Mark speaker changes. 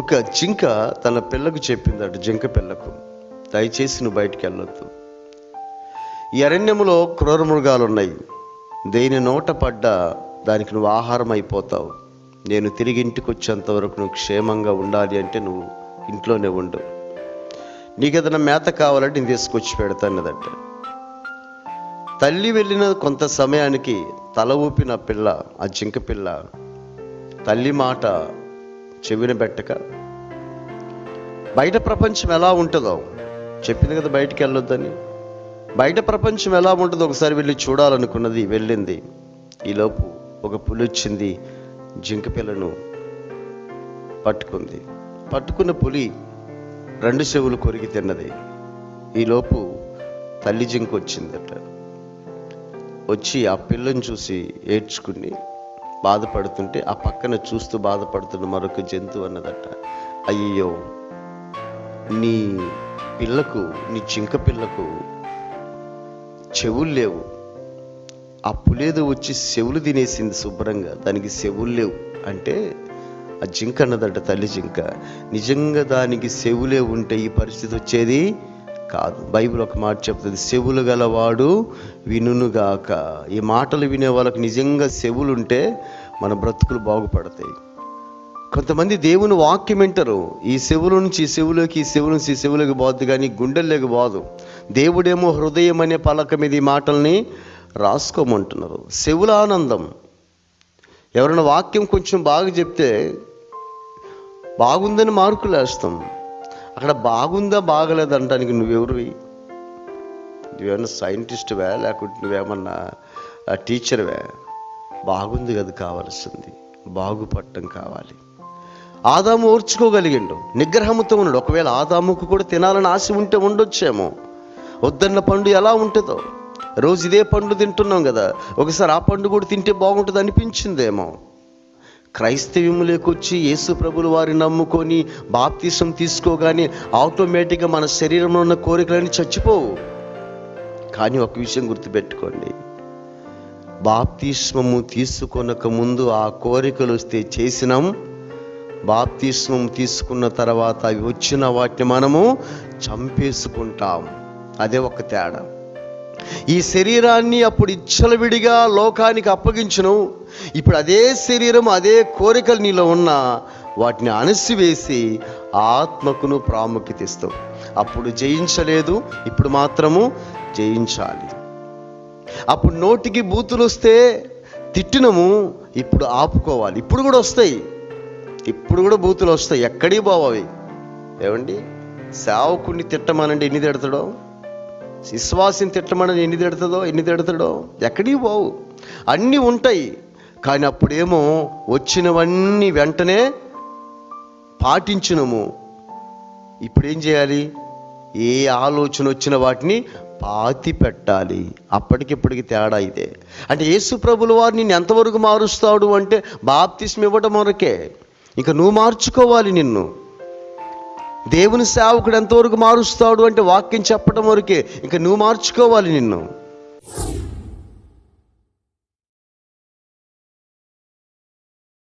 Speaker 1: ఒక జింక తన పిల్లకు చెప్పిందట జింక పిల్లకు. దయచేసి నువ్వు బయటికి వెళ్ళొద్దు. ఈ అరణ్యములో క్రూర మృగాలు ఉన్నాయి దేని నోట పడ్డా దానికి నువ్వు ఆహారం అయిపోతావు నేను తిరిగి ఇంటికి వచ్చేంత వరకు నువ్వు క్షేమంగా ఉండాలి అంటే నువ్వు ఇంట్లోనే ఉండు. నీకు ఏదైనా మేత కావాలంటే నేను తీసుకొచ్చి పెడతానదట తల్లి వెళ్ళిన కొంత సమయానికి తల ఊపిన పిల్ల ఆ జింక పిల్ల తల్లి మాట చెవిన పెట్టక. బయట ప్రపంచం ఎలా ఉంటుందో చెప్పింది కదా బయటికి వెళ్ళొద్దని. బయట ప్రపంచం ఎలా ఉంటుందో ఒకసారి వెళ్ళి చూడాలనుకున్నది వెళ్ళింది. ఈలోపు ఒక పులి వచ్చింది జింక పిల్లను పట్టుకుంది. పట్టుకున్న పులి రెండు చెవులు కొరికి తిన్నది. ఈలోపు తల్లి జింక వచ్చిందట. వచ్చి ఆ పిల్లని చూసి ఏడ్చుకుని బాధపడుతుంటే ఆ పక్కన చూస్తూ బాధపడుతున్న మరొక జంతువు అన్నదట అయ్యో నీ పిల్లకు నీ జింక పిల్లకు చెవులు లేవు. ఆ పులేదో వచ్చి చెవులు తినేసింది శుభ్రంగా. దానికి చెవులు లేవు. అంటే ఆ జింక అన్నదట తల్లి జింక నిజంగా దానికి చెవులే ఉంటే ఈ పరిస్థితి వచ్చేది? కాదు. బైబిల్ ఒక మాట చెప్తుంది చెవులు గలవాడు వినుగాక ఈ మాటలు వినే వాళ్ళకి నిజంగా చెవులు ఉంటే మన బ్రతుకులు బాగుపడతాయి. కొంతమంది దేవుని వాక్యం వింటారు. ఈ చెవుల నుంచి ఈ చెవులోకి ఈ చెవుల నుంచి ఈ చెవులోకి పోద్దు కానీ గుండెల్లోకి పోదు. దేవుడేమో హృదయం అనే పలక మీద ఈ మాటల్ని రాసుకోమంటున్నారు. చెవుల ఆనందం. ఎవరైనా వాక్యం కొంచెం బాగా చెప్తే బాగుందని మార్కులు వేస్తాం అక్కడ బాగుందా బాగలేదంటానికి నువ్వెవరివి నువ్వేమన్నా సైంటిస్ట్వే లేకుంటే నువ్వేమన్నా టీచర్వే బాగుంది కదా కావాల్సింది. బాగుపడటం కావాలి. ఆదాము ఓర్చుకోగలిగిండు. నిగ్రహముతో ఉన్నాడు. ఒకవేళ ఆదాముకు కూడా తినాలని ఆశ ఉంటే ఉండొచ్చేమో. వద్దన్న పండు ఎలా ఉంటుందో? రోజు ఇదే పండు తింటున్నాం కదా. ఒకసారి ఆ పండు కూడా తింటే బాగుంటుంది అనిపించిందేమో. క్రైస్తవ్యంలోకి వచ్చి యేసు ప్రభులు వారిని నమ్ముకొని బాప్తీసం తీసుకోగానే ఆటోమేటిక్గా మన శరీరంలో ఉన్న కోరికలన్నీ చచ్చిపోవు. కానీ ఒక విషయం గుర్తుపెట్టుకోండి. బాప్తిస్మము తీసుకొనక ముందు ఆ కోరికలు వస్తే చేసినాం. బాప్తిస్మం తీసుకున్న తర్వాత అవి వచ్చిన వాటిని మనము చంపేసుకుంటాం. అదే ఒక తేడా. ఈ శరీరాన్ని అప్పుడు ఇచ్చలవిడిగా లోకానికి అప్పగించును. ఇప్పుడు అదే శరీరం అదే కోరికలు నీలో ఉన్న వాటిని అణసివేసి ఆత్మకును ప్రాముఖ్యత ఇస్తాం అప్పుడు జయించలేదు ఇప్పుడు మాత్రము జయించాలి. అప్పుడు నోటికి బూతులు వస్తే తిట్టినము ఇప్పుడు ఆపుకోవాలి. ఇప్పుడు కూడా వస్తాయి. ఇప్పుడు కూడా బూతులు వస్తాయి. ఎక్కడికి పోవవి ఏమండి? సేవకుడిని తిట్టమనండి ఎన్ని తిడతాడో? విశ్వాసం తిట్టమని ఎన్ని తిడతాడో ఎన్ని తిడతాడో ఎక్కడికి పోవు. అన్నీ ఉంటాయి. కానీ అప్పుడేమో వచ్చినవన్నీ వెంటనే పాటించినము. ఇప్పుడేం చేయాలి? ఏ ఆలోచన వచ్చిన వాటిని పాతి పెట్టాలి. అప్పటికిప్పటికి తేడా ఇదే. అంటే యేసు ప్రభుల వారు నిన్ను ఎంతవరకు మారుస్తాడు అంటే బాప్తిస్మ ఇవ్వటం వరకే. ఇంకా నువ్వు మార్చుకోవాలి నిన్ను. దేవుని సేవకుడు ఎంతవరకు మారుస్తాడు అంటే వాక్యం చెప్పడం వరకే. ఇంకా నువ్వు మార్చుకోవాలి నిన్ను.